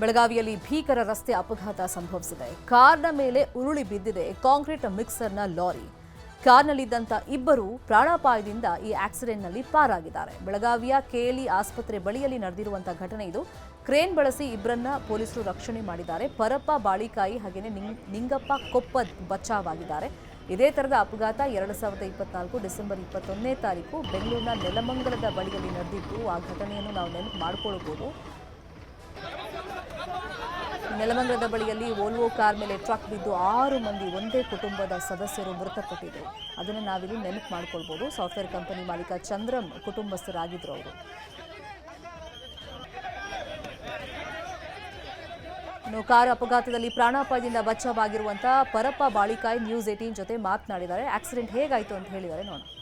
ಬೆಳಗಾವಿಯಲ್ಲಿ ಭೀಕರ ರಸ್ತೆ ಅಪಘಾತ ಸಂಭವಿಸಿದೆ. ಕಾರ್ನ ಮೇಲೆ ಉರುಳಿ ಬಿದ್ದಿದೆ ಕಾಂಕ್ರೀಟ್ ಮಿಕ್ಸರ್ನ ಲಾರಿ. ಕಾರ್ನಲ್ಲಿದ್ದಂಥ ಇಬ್ಬರು ಪ್ರಾಣಾಪಾಯದಿಂದ ಈ ಆಕ್ಸಿಡೆಂಟ್ನಲ್ಲಿ ಪಾರಾಗಿದ್ದಾರೆ. ಬೆಳಗಾವಿಯ ಕೆಎಲಿ ಆಸ್ಪತ್ರೆ ಬಳಿಯಲ್ಲಿ ನಡೆದಿರುವಂತಹ ಘಟನೆ ಇದು. ಕ್ರೇನ್ ಬಳಸಿ ಇಬ್ಬರನ್ನ ಪೊಲೀಸರು ರಕ್ಷಣೆ ಮಾಡಿದ್ದಾರೆ. ಪರಪ್ಪ, ಬಾಳಿಕಾಯಿ ಹಾಗೆಯೇ ನಿಂಗ್- ನಿಂಗಪ್ಪ, ಕೊಪ್ಪ ಬಚಾವಾಗಿದ್ದಾರೆ. ಇದೇ ಥರದ ಅಪಘಾತ ಎರಡು ಸಾವಿರದ ಇಪ್ಪತ್ನಾಲ್ಕು ಡಿಸೆಂಬರ್ ಇಪ್ಪತ್ತೊಂದನೇ ತಾರೀಕು ಬೆಂಗಳೂರಿನ ನೆಲಮಂಗಲದ ಬಳಿಯಲ್ಲಿ ನಡೆದಿದ್ದು, ಆ ಘಟನೆಯನ್ನು ನಾವು ನೆನಪು ಮಾಡ್ಕೊಳ್ಬೋದು. ನೆಲಮಂಗಲದ ಬಳಿಯಲ್ಲಿ ವೋಲ್ವೋ ಕಾರ್ ಮೇಲೆ ಟ್ರಕ್ ಬಿದ್ದು ಆರು ಮಂದಿ ಒಂದೇ ಕುಟುಂಬದ ಸದಸ್ಯರು ಮೃತಪಟ್ಟಿದ್ದರು ಅದನ್ನು ನಾವಿಲ್ಲಿ ನೆನಪು ಮಾಡ್ಕೊಳ್ಬೋದು. ಸಾಫ್ಟ್ವೇರ್ ಕಂಪನಿ ಮಾಲೀಕ ಚಂದ್ರಂ ಕುಟುಂಬಸ್ಥರಾಗಿದ್ದರು ಅವರು. ಇನ್ನು ಕಾರ್ ಅಪಘಾತದಲ್ಲಿ ಪ್ರಾಣಾಪಾಯದಿಂದ ಬಚಾವಾಗಿರುವಂತ ಪರಪ್ಪ ಬಾಳಿಕಾಯಿ ನ್ಯೂಸ್ ಏಟೀನ್ ಜೊತೆ ಮಾತನಾಡಿದ್ದಾರೆ. ಆಕ್ಸಿಡೆಂಟ್ ಹೇಗಾಯ್ತು ಅಂತ ಹೇಳಿದ್ದಾರೆ. ನೋಡೋಣ.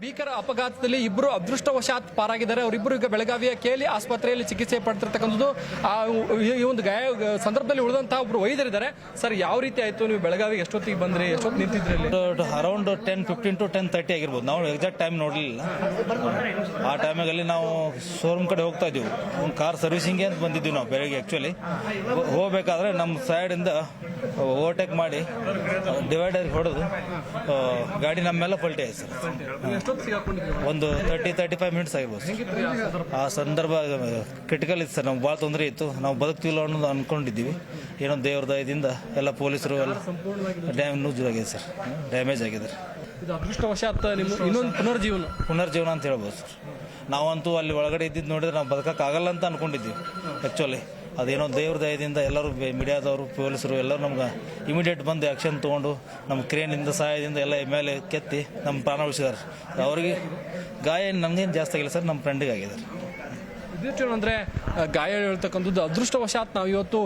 ಭೀಕರ ಅಪಘಾತದಲ್ಲಿ ಇಬ್ಬರು ಅದೃಷ್ಟವಶಾತ್ ಪಾರಾಗಿದ್ದಾರೆ. ಅವರಿಬ್ಬರು ಈಗ ಬೆಳಗಾವಿಯ ಕೇಲಿ ಆಸ್ಪತ್ರೆಯಲ್ಲಿ ಚಿಕಿತ್ಸೆ ಪಡ್ತಿರ್ತಕ್ಕಂಥದ್ದು ಆ, ಈ- ಒಂದು ಗಾಯ, ಸಂದರ್ಭದಲ್ಲಿ ಉಳಿದಂತಹ ಒಬ್ಬರು ವೈದ್ಯರಿದ್ದಾರೆ. ಸರ್, ಯಾವ ರೀತಿ ಆಯ್ತು? ನೀವು ಬೆಳಗಾವಿಗೆ ಎಷ್ಟೊತ್ತಿಗೆ ಬಂದ್ರಿ? ಎಷ್ಟೊತ್ತು ನಿಂತಿದ್ರಿ around ten fifteen to ten thirty ಆಗಿರ್ಬೋದು. ನಾವು ಎಕ್ಸಾಕ್ಟ್ ಟೈಮ್ ನೋಡಲಿಲ್ಲ. ಆ ಟೈಮಲ್ಲಿ ನಾವು ಶೋರೂಮ್ ಕಡೆ ಹೋಗ್ತಾ ಇದ್ದೀವಿ ಕಾರ್ ಸರ್ವಿಸಿಂಗ್ಗೆ ಅಂತ ಬಂದಿದ್ದೀವಿ ನಾವು ಬೆಳಗ್ಗೆ ಆ್ಯಕ್ಚುಲಿ ಹೋಗಬೇಕಾದ್ರೆ ನಮ್ಮ ಸೈಡಿಂದ ಓವರ್ಟೇಕ್ ಮಾಡಿ ಡಿವೈಡರ್ ಹೊಡೆದು ಗಾಡಿ ನಮ್ಮ ಮೇಲೆ ಪಲ್ಟಿ ಆಯ್ತು ಸರ್. ಒಂದು ತರ್ಟಿ ತರ್ಟಿ ಫೈವ್ ಮಿನಿಟ್ಸ್ ಆಗಿರ್ಬೋದು ಸರ್. ಆ ಸಂದರ್ಭ ಕ್ರಿಟಿಕಲ್ ಇತ್ತು ಸರ್. ನಮ್ಗೆ ಭಾಳ ತೊಂದರೆ ಇತ್ತು. ನಾವು ಬದುಕ್ತಿಲ್ಲ ಅನ್ನೋದು ಅನ್ಕೊಂಡಿದ್ದೀವಿ. ಏನೋ ದೇವ್ರ ದಯದಿಂದ ಎಲ್ಲ ಪೊಲೀಸರು ಎಲ್ಲ ಡ್ಯಾಮ್ ನೂಜು ಆಗಿದೆ ಸರ್. ಡ್ಯಾಮೇಜ್ ಆಗಿದೆ. ಅದೃಷ್ಟವಶಾತ್ ನಿಮ್ಮ ಇನ್ನೊಂದು ಪುನರ್ಜೀವನ. ಪುನರ್ಜೀವನ ಅಂತ ಹೇಳ್ಬೋದು ಸರ್. ನಾವಂತೂ ಅಲ್ಲಿ ಒಳಗಡೆ ಇದ್ದಿದ್ದು ನೋಡಿದ್ರೆ ನಾವು ಬದುಕಕ್ಕಾಗಲ್ಲ ಅಂತ ಅನ್ಕೊಂಡಿದ್ದೀವಿ ಆ್ಯಕ್ಚುಲಿ ಅದೇನೋ ದೇವ್ರ ದಯದಿಂದ ಎಲ್ಲರೂ ಮೀಡಿಯಾದವರು, ಪೊಲೀಸರು ಎಲ್ಲರೂ ನಮ್ಗೆ ಇಮಿಡಿಯೇಟ್ ಬಂದು ಆ್ಯಕ್ಷನ್ ತೊಗೊಂಡು ನಮ್ಮ ಕ್ರೇನಿಂದ ಸಹಾಯದಿಂದ ಎಲ್ಲ ಮೇಲೆ ಕೆತ್ತಿ ನಮ್ಮ ಪ್ರಾಣ ಉಳಿಸಿದ್ದಾರೆ. ಅವರಿಗೆ ಗಾಯ ನಮಗೇನು ಜಾಸ್ತಿ ಆಗಿಲ್ಲ ಸರ್, ನಮ್ಮ ಫ್ರೆಂಡಿಗೆ ಆಗಿದ್ದಾರೆ ಅಂದರೆ ಅಂದ್ರೆ ಗಾಯ ಹೇಳ್ತಕ್ಕಂಥದ್ದು ಅದೃಷ್ಟವಶಾತ್ ನಾವು ಇವತ್ತು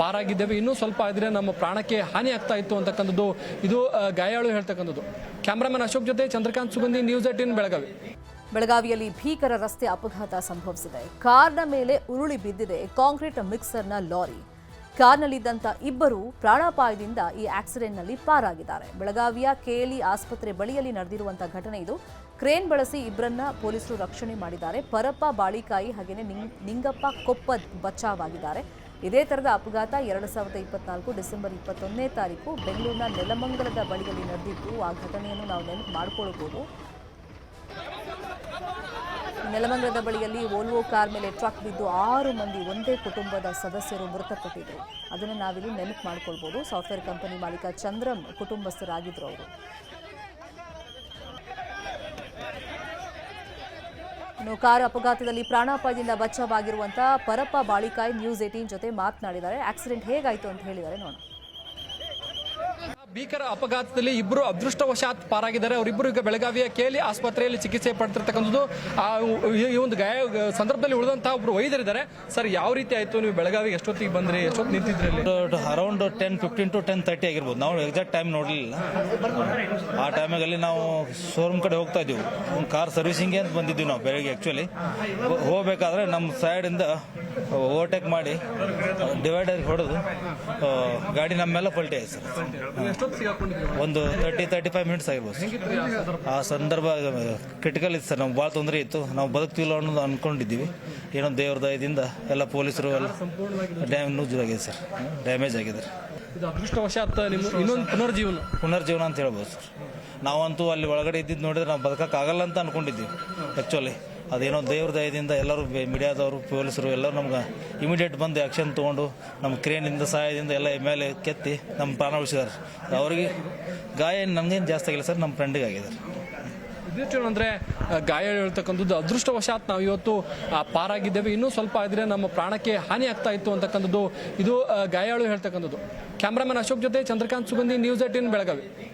ಪಾರಾಗಿದ್ದೇವೆ. ಇನ್ನೂ ಸ್ವಲ್ಪ ಆದರೆ ನಮ್ಮ ಪ್ರಾಣಕ್ಕೆ ಹಾನಿ ಆಗ್ತಾ ಇತ್ತು ಅಂತಕ್ಕಂಥದ್ದು ಇದು ಗಾಯಾಳು ಹೇಳ್ತಕ್ಕಂಥದ್ದು. ಕ್ಯಾಮ್ರಾಮನ್ ಅಶೋಕ್ ಜೊತೆ ಚಂದ್ರಕಾಂತ್ ಸುಗಂಧಿ, ನ್ಯೂಸ್ ಏಟೀನ್ ಬೆಳಗಾವಿ. ಬೆಳಗಾವಿಯಲ್ಲಿ ಭೀಕರ ರಸ್ತೆ ಅಪಘಾತ ಸಂಭವಿಸಿದೆ. ಕಾರ್ನ ಮೇಲೆ ಉರುಳಿ ಬಿದ್ದಿದೆ ಕಾಂಕ್ರೀಟ್ ಮಿಕ್ಸರ್ನ ಲಾರಿ. ಕಾರ್ನಲ್ಲಿದ್ದಂಥ ಇಬ್ಬರು ಪ್ರಾಣಾಪಾಯದಿಂದ ಈ ಆಕ್ಸಿಡೆಂಟ್ನಲ್ಲಿ ಪಾರಾಗಿದ್ದಾರೆ. ಬೆಳಗಾವಿಯ ಕೆಎಲ್ಇ ಆಸ್ಪತ್ರೆ ಬಳಿಯಲ್ಲಿ ನಡೆದಿರುವಂತಹ ಘಟನೆ ಇದು. ಕ್ರೇನ್ ಬಳಸಿ ಇಬ್ಬರನ್ನ ಪೊಲೀಸರು ರಕ್ಷಣೆ ಮಾಡಿದ್ದಾರೆ. ಪರಪ್ಪ ಬಾಳಿಕಾಯಿ ಹಾಗೆಯೇ ನಿಂಗಪ್ಪ ನಿಂಗಪ್ಪ ಬಚಾವ್ ಬಚಾವಾಗಿದ್ದಾರೆ ಇದೇ ಥರದ ಅಪಘಾತ ಎರಡು ಸಾವಿರದ ಇಪ್ಪತ್ನಾಲ್ಕು ಡಿಸೆಂಬರ್ ಇಪ್ಪತ್ತೊಂದನೇ ತಾರೀಕು ಬೆಂಗಳೂರಿನ ನೆಲಮಂಗಲದ ಬಳಿಯಲ್ಲಿ ನಡೆದಿದ್ದು, ಆ ಘಟನೆಯನ್ನು ನಾವು ನೆನಪು, ಮಾಡ್ಕೊಳ್ಬೋದು. ನೆಲಮಂಗಲದ ಬಳಿಯಲ್ಲಿ ವೋಲ್ವೋ ಕಾರ್ ಮೇಲೆ ಟ್ರಕ್ ಬಿದ್ದು ಆರು ಮಂದಿ ಒಂದೇ ಕುಟುಂಬದ ಸದಸ್ಯರು ಮೃತಪಟ್ಟಿದ್ರು ಅದನ್ನು ನಾವಿಲ್ಲಿ ನೆನಪು ಮಾಡ್ಕೊಳ್ಬೋದು. ಸಾಫ್ಟ್ವೇರ್ ಕಂಪನಿ ಮಾಲೀಕ ಚಂದ್ರಂ ಕುಟುಂಬಸ್ಥರಾಗಿದ್ರು ಅವರು. ಕಾರ್ ಅಪಘಾತದಲ್ಲಿ ಪ್ರಾಣಾಪಾಯದಿಂದ ಬಚ್ಚವಾಗಿರುವಂತಹ ಪರಪ್ಪ ಬಾಳಿಕಾಯಿ ನ್ಯೂಸ್ ಏಟೀನ್ ಜೊತೆ ಮಾತನಾಡಿದ್ದಾರೆ. ಆಕ್ಸಿಡೆಂಟ್ ಹೇಗಾಯ್ತು ಅಂತ ಹೇಳಿದ್ದಾರೆ. ನೋಡೋಣ. ಭೀಕರ ಅಪಘಾತದಲ್ಲಿ ಇಬ್ಬರು ಅದೃಷ್ಟವಶಾತ್ ಪಾರಾಗಿದ್ದಾರೆ. ಅವರಿಬ್ಬರು ಈಗ ಬೆಳಗಾವಿಯ ಕೇಳಿ ಆಸ್ಪತ್ರೆಯಲ್ಲಿ ಚಿಕಿತ್ಸೆ ಪಡ್ತಿರ್ತಕ್ಕಂಥದ್ದು. ಆ ಈ- ಒಂದು ಗಾಯ ಸಂದರ್ಭದಲ್ಲಿ ಉಳಿದಂತಹ ಒಬ್ರು ವೈದ್ಯರಿದ್ದಾರೆ. ಸರ್ ಯಾವ ರೀತಿ ಆಯಿತು? ನೀವು ಬೆಳಗಾವಿಗೆ ಎಷ್ಟೊತ್ತಿಗೆ ಬಂದ್ರಿ? ಎಷ್ಟೊತ್ತು ನಿಂತಿದ್ರಿ around ten fifteen to ten thirty ಆಗಿರ್ಬೋದು. ನಾವು ಎಕ್ಸಾಕ್ಟ್ ಟೈಮ್ ನೋಡಲಿಲ್ಲ. ಆ ಟೈಮಲ್ಲಿ ನಾವು ಶೋರೂಮ್ ಕಡೆ ಹೋಗ್ತಾ ಇದ್ದೀವಿ. ಒಂದು ಕಾರ್ ಸರ್ವಿಸಿಂಗ್ಗೆ ಅಂತ ಬಂದಿದ್ದೀವಿ ನಾವು ಬೆಳಗ್ಗೆ ಆ್ಯಕ್ಚುಲಿ ಹೋಗಬೇಕಾದ್ರೆ ನಮ್ಮ ಸೈಡಿಂದ ಓವರ್ಟೇಕ್ ಮಾಡಿ ಡಿವೈಡರ್ ಹೊಡೆದು ಗಾಡಿ ನಮ್ಮ ಮೇಲೆ ಪಲ್ಟಿ ಆಯ್ತು. ಸರ್ ಒಂದು ತರ್ಟಿ ತರ್ಟಿ ಫೈವ್ ಮಿನಿಟ್ಸ್ ಆಗಿರ್ಬೋದು ಆ ಸಂದರ್ಭ? ಕ್ರಿಟಿಕಲ್ ಇತ್ತು ಸರ್. ನಮ್ಗೆ ಭಾಳ ತೊಂದರೆ ಇತ್ತು. ನಾವು ಬದುಕ್ತಿಲ್ಲ ಅನ್ನೋದು ಅನ್ಕೊಂಡಿದ್ದೀವಿ. ಏನೋ ದೇವ್ರ ದಯದಿಂದ ಎಲ್ಲ ಪೊಲೀಸರು ಎಲ್ಲ ಡ್ಯಾಮ್ ನ್ಯೂಸ್ ಆಗಿದೆ ಸರ್. ಡ್ಯಾಮೇಜ್ ಆಗಿದೆ. ಅದೃಷ್ಟವಶಾತ್ ನಿಮ್ಮ ಇನ್ನೊಂದು ಪುನರ್ಜೀವನ. ಪುನರ್ಜೀವನ ಅಂತ ಹೇಳ್ಬೋದು ಸರ್. ನಾವಂತೂ ಅಲ್ಲಿ ಒಳಗಡೆ ಇದ್ದಿದ್ದು ನೋಡಿದ್ರೆ ನಾವು ಬದುಕಕ್ಕಾಗಲ್ಲ ಅಂತ ಅನ್ಕೊಂಡಿದ್ದೀವಿ ಆ್ಯಕ್ಚುಲಿ ಅದೇನೋ ದೇವ್ರ ದಯದಿಂದ ಎಲ್ಲರೂ ಮೀಡಿಯಾದವರು, ಪೊಲೀಸರು ಎಲ್ಲರೂ ನಮ್ಗೆ ಇಮಿಡಿಯೇಟ್ ಬಂದು ಆ್ಯಕ್ಷನ್ ತೊಗೊಂಡು ನಮ್ಮ ಕ್ರೇನಿಂದ ಸಹಾಯದಿಂದ ಎಲ್ಲ ಮೇಲೆ ಕೆತ್ತಿ ನಮ್ಮ ಪ್ರಾಣ ಉಳಿಸಿದಾರೆ. ಅವರಿಗೆ ಗಾಯ ನಮ್ಗೇನು ಜಾಸ್ತಿ ಆಗಿಲ್ಲ ಸರ್ ನಮ್ಮ ಫ್ರೆಂಡಿಗೆ ಆಗಿದೆ ಅಂದರೆ ಗಾಯ ಹೇಳ್ತಕ್ಕಂಥದ್ದು ಅದೃಷ್ಟವಶಾತ್ ನಾವು ಇವತ್ತು ಪಾರಾಗಿದ್ದೇವೆ. ಇನ್ನೂ ಸ್ವಲ್ಪ ಆದರೆ ನಮ್ಮ ಪ್ರಾಣಕ್ಕೆ ಹಾನಿ ಆಗ್ತಾ ಇತ್ತು ಅಂತಕ್ಕಂಥದ್ದು ಇದು ಗಾಯಾಳು ಹೇಳ್ತಕ್ಕಂಥದ್ದು. ಕ್ಯಾಮ್ರಾಮನ್ ಅಶೋಕ್ ಜೊತೆ ಚಂದ್ರಕಾಂತ್ ಸುಗಂಧಿ, ನ್ಯೂಸ್ ಏಟಿನ್ ಬೆಳಗಾವಿ.